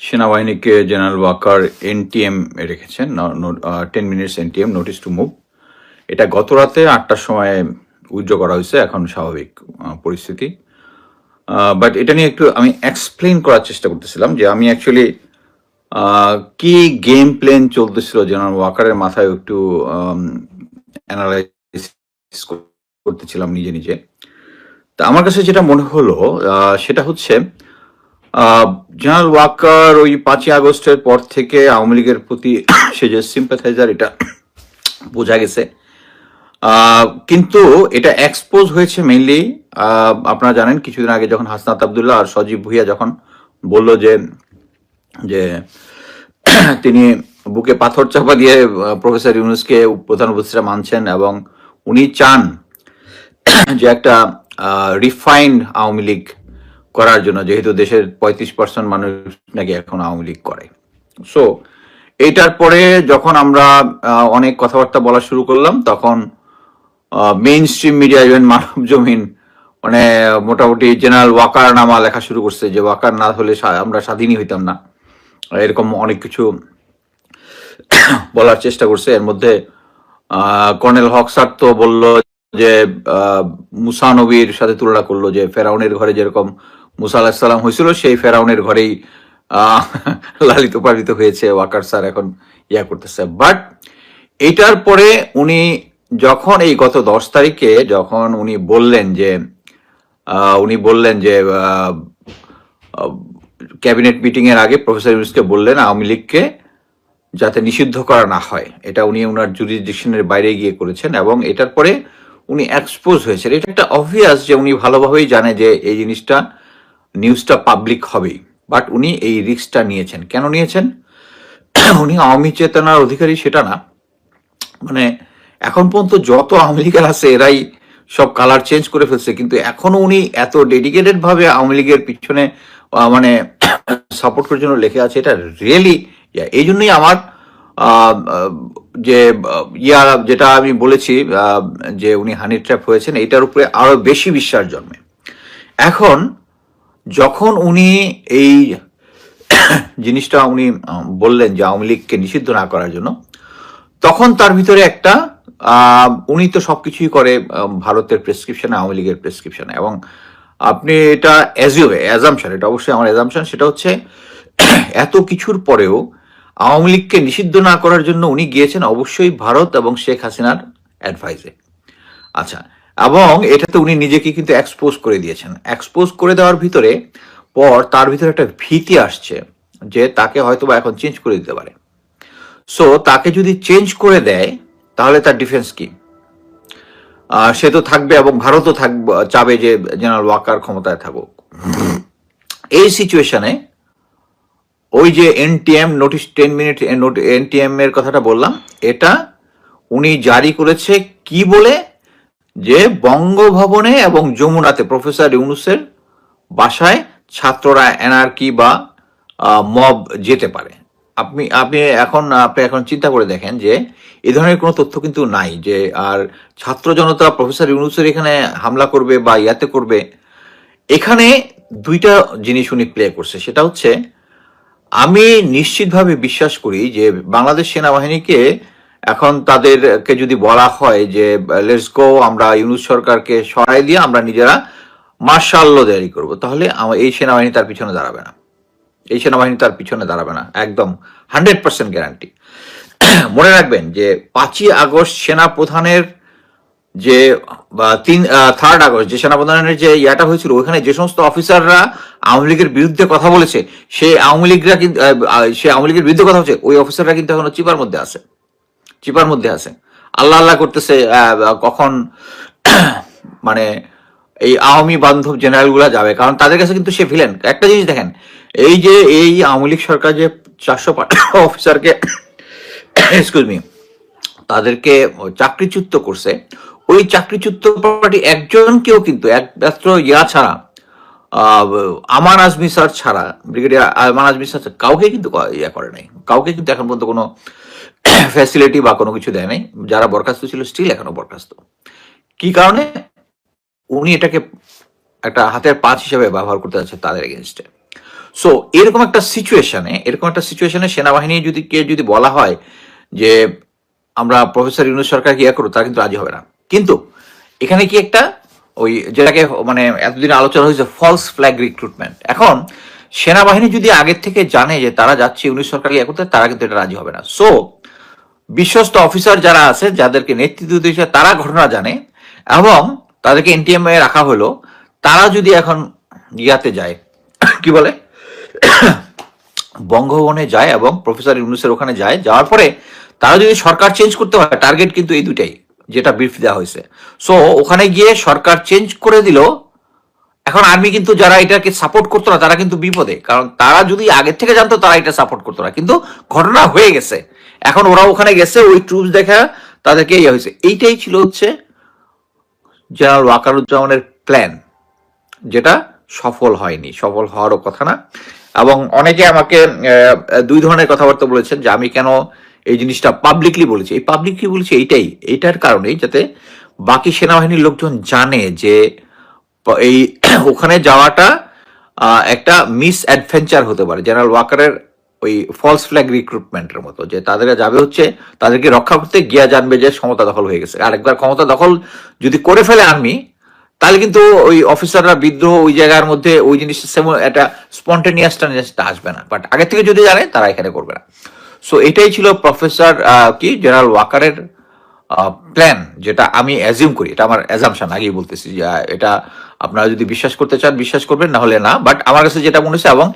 সেনাবাহিনীকে general Waker NTM রেখেছেন ten minutes NTM notice to move এটা গত রাতে আটটার সময় উইথড্র করা হয়েছে, এখন স্বাভাবিক পরিস্থিতি। বাট এটা নিয়ে একটু আমি এক্সপ্লেন করার চেষ্টা করতেছিলাম যে আমি অ্যাকচুয়ালি কি গেম প্ল্যান চলতেছিল জেনারেল ওয়াকারের মাথায় একটু অ্যানালাইসিস করতেছিলাম নিজে নিজে। তা আমার কাছে যেটা মনে হলো সেটা হচ্ছে জেনারেল ওয়াকার ওই পাঁচই আগস্টের পর থেকে আওয়ামী লীগের প্রতি সে যে সিম্পাথাইজার এটা বোঝা গেছে। কিন্তু এটা এক্সপোজ হয়েছে মেইনলি আপনারা জানেন কিছুদিন আগে যখন হাসনাত আবদুল্লাহ আর সজীব ভুইয়া যখন বলল যে যে তিনি বুকে পাথর চাপা দিয়ে প্রফেসর ইউনুসকে প্রধান উপদেষ্টা মানছেন এবং উনি চান যে একটা রিফাইন্ড আওয়ামী লীগ করার জন্য যেহেতু দেশের পঁয়ত্রিশ পার্সেন্ট মানুষ নাকি এখন আওয়ামী লীগ করে। সো এইটার পরে যখন আমরা অনেক কথাবার্তা বলা শুরু করলাম তখন mainstream media even Manab Zamin মানে মোটামুটি জেনারেল ওয়াকার নামা লেখা শুরু করছে যে ওয়াকার না হলে আমরা স্বাধীনই হইতাম না। এরকম অনেক কিছু বলার চেষ্টা করছে। এর মধ্যে কর্নেল হক স্যার তো বলল যে আহ, মুসা সাথে তুলনা করল যে ফেরাউনের ঘরে যেরকম মুসা আলাহিসাল্লাম হয়েছিল, সেই ফেরাউনের ঘরেই লালিত পালিত হয়েছে ওয়াকার স্যার এখন ইয়া করতেছে। বাট এটার পরে উনি যখন এই গত দশ তারিখে যখন উনি বললেন যে উনি বললেন যে ক্যাবিনেট মিটিং এর আগে প্রফেসর ইউনুসকে বললেন আওয়ামী লীগকে যাতে নিষিদ্ধ করা না হয়। এটা উনি ওনার জুরিডিকশনের বাইরে গিয়ে করেছেন এবং এটার পরে উনি এক্সপোজ হয়েছেন। এটা একটা অবভিয়াস যে উনি ভালোভাবেই জানে যে এই জিনিসটা নিউজটা পাবলিক হবেই। বাট উনি এই রিক্সটা নিয়েছেন। কেন নিয়েছেন? উনি আওয়ামী চেতনার অধিকারী সেটা না। মানে এখন পর্যন্ত যত আওয়ামী লীগের আছে এরাই সব কালার চেঞ্জ করে ফেলছে। কিন্তু এখনও উনি এত ডেডিকেটেড ভাবে আওয়ামী লীগের পিছনে মানে সাপোর্ট করার জন্য লেখে আছে এটা রিয়েলি এই জন্যই আমার যে আহ, ইয়া যেটা আমি বলেছি যে উনি হানি ট্র্যাপ হয়েছেন এটার উপরে আরও বেশি বিশ্বাস জন্মে। এখন যখন উনি এই জিনিসটা উনি বললেন যে আওয়ামী লীগকে নিষিদ্ধ না করার জন্য, তখন তার ভিতরে একটা উনি তো সবকিছুই করে ভারতের প্রেসক্রিপশনে আওয়ামী লীগের প্রেসক্রিপশনে এবং আপনি এটা অ্যাজিও অ্যাজামশন এটা অবশ্যই আমার অ্যাজামশন সেটা হচ্ছে এত কিছুর পরেও আওয়ামী লীগকে নিষিদ্ধ না করার জন্য উনি গিয়েছেন অবশ্যই ভারত এবং শেখ হাসিনার অ্যাডভাইসে আচ্ছা এবং এটাতে উনি নিজেকে কিন্তু এক্সপোজ করে দিয়েছেন। এক্সপোজ করে দেওয়ার ভিতরে, পর তার ভিতরে একটা ভীতি আসছে যে তাকে হয়তো বা এখন চেঞ্জ করে দিতে পারে। সো তাকে যদি চেঞ্জ করে দেয়, তাহলে তার ডিফেন্স কি? সে তো থাকবে এবং ভারতও থাকবে চাবে যে জেনারেল ওয়াকার ক্ষমতায় থাকুক। এই সিচুয়েশনে ওই যে NTM notice ten minute NTM এর কথাটা বললাম, এটা উনি জারি করেছে কি বলে? যে বঙ্গভবনে এবং যমুনাতে প্রফেসর ইউনুসের বাসায় ছাত্ররা এনআরকি বা মব যেতে পারে। আপনি আপনি এখন আপনি এখন চিন্তা করে দেখেন যে এ ধরনের কোনো তথ্য কিন্তু নাই যে আর ছাত্র জনতা প্রফেসর ইউনুসের এখানে হামলা করবে বা ইয়াতে করবে। এখানে দুইটা জিনিস উনি প্লে করছে। সেটা হচ্ছে, আমি নিশ্চিতভাবে বিশ্বাস করি যে বাংলাদেশ সেনাবাহিনীকে এখন তাদেরকে যদি বলা হয় যে লেটস গো আমরা ইউনুস সরকারকে সরাই দিয়ে আমরা নিজেরা মার্শাল ল জারি করব, তাহলে এই সেনাবাহিনী তার পিছনে দাঁড়াবে না। এই সেনাবাহিনী তার পিছনে দাঁড়াবে না, একদম হান্ড্রেড পার্সেন্ট গ্যারান্টি। মনে রাখবেন যে, পাঁচই আগস্ট সেনা প্রধানের যে তিন থার্ড আগস্ট যে সেনাপ্রধানের যে ইয়াটা হয়েছিল ওখানে যে সমস্ত অফিসাররা আওয়ামী লীগের বিরুদ্ধে কথা বলেছে সেই আওয়ামী লীগরা কিন্তু সে আওয়ামী লীগের বিরুদ্ধে কথা বলছে, ওই অফিসাররা কিন্তু এখনও চিপার মধ্যে আছে। চিপার মধ্যে আছে। আল্লাহ আল্লাহ করতেছে কখন মানে এই আওয়ামী বান্ধব জেনারেলগুলা যাবে। কারণ তাদের কাছে কিন্তু সে ভিলেন একটা জিনিস দেখেন, এই যে, এই আওয়ামী লীগ সরকার যে চারশো অফিসারকে এক্সকিউজ মি তাদেরকে চাকরিচ্যুত করছে, ওই চাকরিচ্যুত পার্টি একজনকেও কিন্তু, একমাত্র ইয়া ছাড়া আমান আজমি স্যার ছাড়া, ব্রিগেডিয়ার আমান আজমি স্যার, কাউকে কিন্তু ইয়া করে নাই। কাউকে কিন্তু এখন পর্যন্ত কোনো ফ্যাসিলিটি বা কোনো কিছু দেয় নাই যারা বরখাস্ত ছিল স্টিল এখনও বরখাস্ত। কি কারণে? উনি এটাকে একটা হাতের পাঁচ হিসেবে ব্যবহার করতে যাচ্ছে তাদের এগেনস্টে সো এরকম একটা সিচুয়েশনে এরকম একটা সিচুয়েশনে সেনাবাহিনী যদি, কে যদি বলা হয় যে, আমরা প্রফেসর ইউনুস সরকারকে ইয়ে করব, তারা কিন্তু রাজি হবে না। কিন্তু, এখানে কি একটা, ওই যেটাকে মানে এতদিন আলোচনা হয়েছে ফলস ফ্ল্যাগ রিক্রুটমেন্ট এখন, সেনাবাহিনী যদি আগের থেকে জানে যে তারা যাচ্ছে ইউনুস সরকারকে ইয়ে করতে, তারা কিন্তু এটা রাজি হবে না। সো বিশ্বস্ত অফিসার যারা আছে, যাদেরকে নেতৃত্ব দিয়েছে, তারা ঘটনা জানে এবং তাদেরকে এনটিএম এ রাখা হলো। তারা যদি এখন ইয়াতে যায়, কি বলে? বঙ্গভবনে যায় এবং প্রফেসর ইউনুসের ওখানে যায়, যাওয়ার পরে তারা যদি সরকার চেঞ্জ করতে হয় টার্গেট কিন্তু এই দুটাই যেটা ব্রিফ দেওয়া হয়েছে। সো ওখানে গিয়ে সরকার চেঞ্জ করে দিল। এখন আর্মি কিন্তু যারা এটাকে সাপোর্ট করতো না, তারা কিন্তু বিপদে। কারণ তারা যদি আগের থেকে জানতো, তারা এটা সাপোর্ট করতো না। কিন্তু ঘটনা হয়ে গেছে। এখন ওরা ওখানে গেছে, ওই ট্রুপস দেখা তাদেরকে ইয়ে হয়েছে। এইটাই ছিল হচ্ছে জেনারেল ওয়াকারুজ্জামানের প্ল্যান যেটা সফল হয়নি। সফল হওয়ারও কথা না। এবং অনেকে আমাকে দুই ধরনের কথাবার্তা বলেছেন যে আমি কেন এই জিনিসটা পাবলিকলি বলেছি। এই পাবলিকলি বলেছি এইটাই, এইটার কারণেই যাতে বাকি সেনাবাহিনীর লোকজন জানে যে এই ওখানে যাওয়াটা একটা মিস অ্যাডভেঞ্চার হতে পারে। জেনারেল ওয়াকারের ওই ফলস ফ্ল্যাগ রিক্রুটমেন্টের মতো, যে তাদেরকে যাবে হচ্ছে, তাদেরকে রক্ষা করতে গিয়া জানবে যে ক্ষমতা দখল হয়ে গেছে। আরেকবার ক্ষমতা দখল যদি করে ফেলে আর্মি তাহলে কিন্তু ওই অফিসাররা বিদ্রোহ ওই জায়গার মধ্যে ওই জিনিসটা একটা স্পন্টেনিয়াসটা আসবে না। বাট আগে থেকে যদি জানে, তারা এখানে করবে না। সো এটাই ছিল প্রফেসর কি? জেনারেল ওয়াকারের প্ল্যান যেটা আমি অ্যাজিউম করি, এটা আমার অ্যাজামশন আগেই বলতেছি যে এটা আপনারা যদি বিশ্বাস করতে চান, বিশ্বাস করবেন, না হলে না বাট আমার কাছে যেটা মনে হচ্ছে, এবং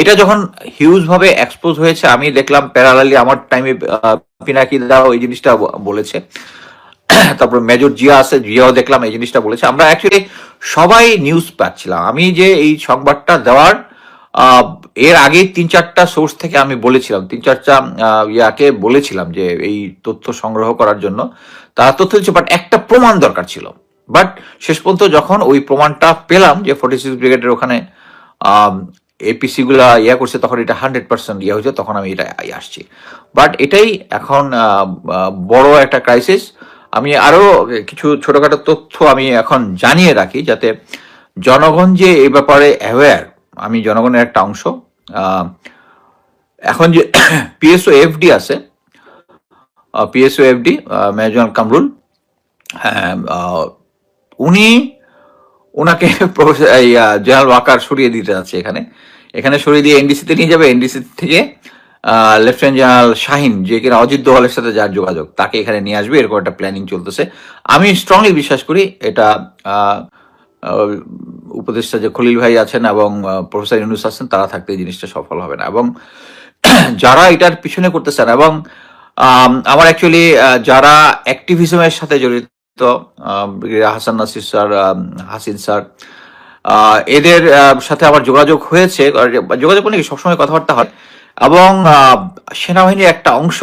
এটা যখন হিউজ ভাবে এক্সপোজ হয়েছে, আমি দেখলাম প্যারালালি আমার টাইমে পিনাকি দাও এই জিনিসটা বলেছে। তারপর মেজর জিয়া আছে, জিয়াও দেখলাম এই জিনিসটা বলেছে। আমরা অ্যাকচুয়ালি সবাই নিউজ পাচ্ছিলাম। আমি যে এই সংবাদটা দেওয়ার এর আগে তিন চারটা সোর্স থেকে আমি বলেছিলাম, তিন চারটা ইয়াকে বলেছিলাম যে এই তথ্য সংগ্রহ করার জন্য। তারা তথ্য দিচ্ছে বাট একটা প্রমাণ দরকার ছিল। বাট শেষ পর্যন্ত যখন ওই প্রমাণটা পেলাম যে ফোর্টি সিক্স ব্রিগেডের ওখানে এপিসি গুলা ইয়া করছে, তখন এটা হান্ড্রেড পার্সেন্ট ইয়ে হয়েছে, তখন আমি এটা আসছি। বাট এটাই এখন বড় একটা ক্রাইসিস আমি আরও কিছু ছোটখাটো তথ্য আমি এখন জানিয়ে রাখি, যাতে জনগণ যে এই ব্যাপারে অ্যাওয়্যার আমি জনগণের একটা অংশ। এখন যে পিএসও এফডি আছে পিএসও এফডি মেজর কামরুল হ্যাঁ উনি ওনাকে জেনারেল ওয়াকার সরিয়ে দিতে যাচ্ছে এখানে। এখানে সরিয়ে দিয়ে এনডিসিতে নিয়ে যাবে। এনডিসি থেকে লেফটেন্যান্ট জেনারেল শাহিন যে কিনা অজিত দোয়ালের সাথে যার যোগাযোগ, তাকে এখানে নিয়ে আসবে। এরকম একটা প্ল্যানিং চলতেছে। আমি স্ট্রংলি বিশ্বাস করি এটা উপদেষ্টা যে খলিল ভাই আছেন এবং প্রফেসর ইউনুস আছেন, তারা থাকতে এই জিনিসটা সফল হবে না। এবং যারা এটার পিছনে করতেছেন এবং আমার অ্যাকচুয়ালি যারা অ্যাক্টিভিজমের সাথে জড়িত হাসান নাসির স্যার হাসিন স্যার এদের সাথে আমার যোগাযোগ হয়েছে যোগাযোগ মানে কি? সবসময় কথাবার্তা হয়। এবং সেনাবাহিনীর একটা অংশ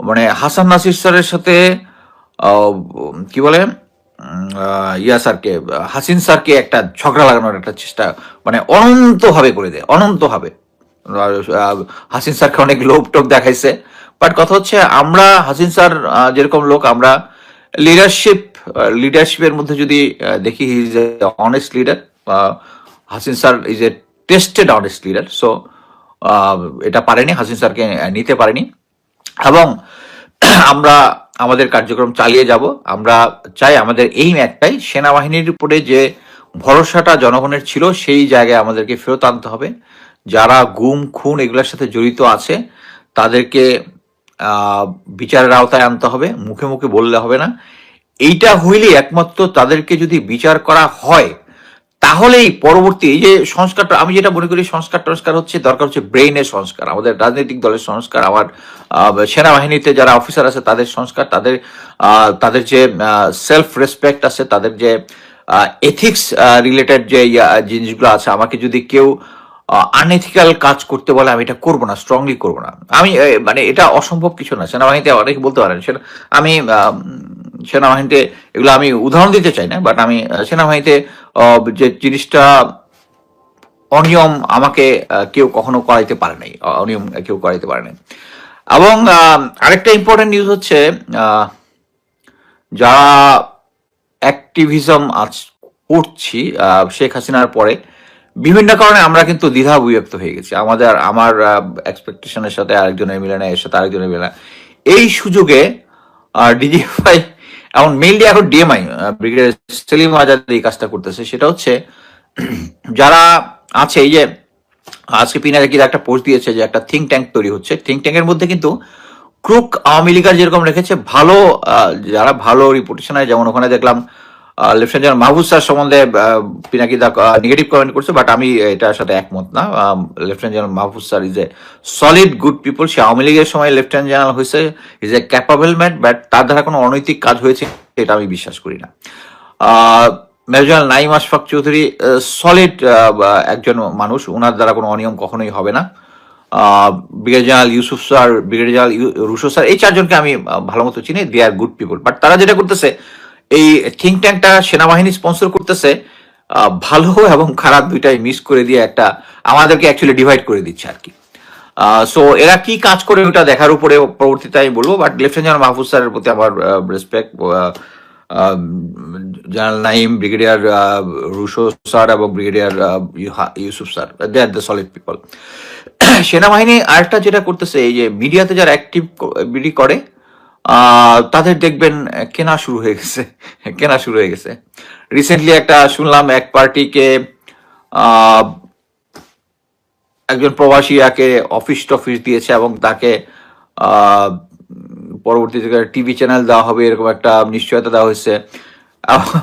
মানে হাসান নাসির স্যারের সাথে কি বলে? ইয়া স্যারকে হাসিন স্যারকে একটা ঝগড়া লাগানোর একটা চেষ্টা মানে অনন্তভাবে করে দেয়, অনন্তভাবে। হাসিন স্যারকে অনেক লোভ টোপ দেখাইছে। বাট কথা হচ্ছে, আমরা, হাসিন স্যার যেরকম লোক, আমরা লিডারশিপ লিডারশিপের মধ্যে যদি দেখি is a honest leader Hasin sir is a tested honest leader so এটা পারেনি, হাসিন স্যারকে নিতে পারেনি। এবং আমরা আমাদের কার্যক্রম চালিয়ে যাব। আমরা চাই আমাদের এই একটাই সেনাবাহিনীর উপরে যে ভরসাটা জনগণের ছিল, সেই জায়গায় আমাদেরকে ফেরত আনতে হবে। যারা গুম, খুন এগুলোর সাথে জড়িত আছে, তাদেরকে বিচারের আওতায় আনতে হবে। মুখে মুখে বললে হবে না। এইটা হইলে একমাত্র তাদেরকে যদি বিচার করা হয় তাহলেই পরবর্তী এই যে সংস্কারটা, আমি যেটা মনে করি সংস্কার টংস্কার হচ্ছে, দরকার হচ্ছে ব্রেইনের সংস্কার। আমাদের রাজনৈতিক দলের সংস্কার, আমার সেনাবাহিনীতে যারা অফিসার আছে, তাদের সংস্কার, তাদের তাদের যে সেলফ রেসপেক্ট আছে, তাদের যে এথিক্স রিলেটেড যে জিনিসগুলো আছে, আমাকে যদি কেউ আনএথিক্যাল কাজ করতে বলে, আমি এটা করব না স্ট্রংলি করব না। আমি মানে এটা অসম্ভব কিছু না। সেনাবাহিনীতে অনেকে বলতে পারেন, সেটা, আমি সেনাবাহিনীতে, এগুলো আমি উদাহরণ দিতে চাই না বাট আমি সেনাবাহিনীতে যে জিনিসটা অনিয়ম আমাকে কেউ কখনো করাইতে পারে নাই অনিয়ম কেউ করাইতে পারে নাই। এবং আরেকটা ইম্পর্টেন্ট নিউজ হচ্ছে যারা অ্যাক্টিভিজম আজ করছি শেখ হাসিনার পরে, বিভিন্ন কারণে আমরা কিন্তু দ্বিধা বিভক্ত হয়ে গেছি। আমাদের, আমার এক্সপেকটেশনের সাথে আরেকজনের মিলে না, এর সাথে আরেকজনের মিলে না। এই সুযোগে ডিজিএফআই এমন মেইনলি এখন ডিএমআই ব্রিগেডিয়ার সেলিম আজাদ এই কাজটা করতেছে। সেটা হচ্ছে, যারা আছে, এই যে আজকে পিনারে কি একটা পোস্ট দিয়েছে যে একটা থিঙ্ক ট্যাঙ্ক তৈরি হচ্ছে। থিঙ্ক ট্যাঙ্কের মধ্যে কিন্তু ক্রুক আওয়ামী লীগার যেরকম রেখেছে, ভালো যারা ভালো রিপোর্টেশন হয় যেমন ওখানে দেখলাম লেফটেন্যান্ট জেনারেল মাহবুব স্যার সম্বন্ধে পিনাকি দা নেগেটিভ কমেন্ট করছে বাট আমি এটার সাথে একমত না। Lieutenant general Mahbub sir is a solid good people সে আওয়ামী লীগের সময় লেফটেন্যান্ট জেনারেল হয়েছে is a capable man but তার দ্বারা কোনো অনৈতিক কাজ হয়েছে, এটা আমি বিশ্বাস করি না। মেজর নাইম আশফাক চৌধুরী সলিড একজন মানুষ ওনার দ্বারা কোনো অনিয়ম কখনোই হবে না। Brigade general Yusuf sir brigade general Rusho sir, এই চারজনকে আমি ভালো মতো চিনি they are good people but তারা যেটা করতেছে এই থিঙ্ক ট্যাঙ্কটা সেনাবাহিনী স্পন্সর করতেছে ভালো এবং খারাপ দুইটাই মিস করে দিয়ে একটা আমাদেরকে অ্যাকচুয়ালি ডিভাইড করে দিচ্ছে আর কি। সো এরা কি কাজ করে ওটা দেখার উপরে পরবর্তীতে আমি বলব বাট লেফটেন্যান্ট জেনারেল মাহফুজ স্যারের প্রতি আমার respect general Naim brigadier Rusho sir এবং brigadier Yusuf sir they are the solid people সেনাবাহিনী আরেকটা যেটা করতেছে, এই যে মিডিয়াতে যারা অ্যাক্টিভ বিডি করে তাদের দেখবেন কেনা শুরু হয়ে গেছে, কেনা শুরু হয়ে গেছে। রিসেন্টলি একটা শুনলাম, এক পার্টিকে একজন প্রবাসীয়াকে অফিস টফিস দিয়েছে এবং তাকে পরবর্তীতে টিভি চ্যানেল দেওয়া হবে, এরকম একটা নিশ্চয়তা দেওয়া হয়েছে। এবং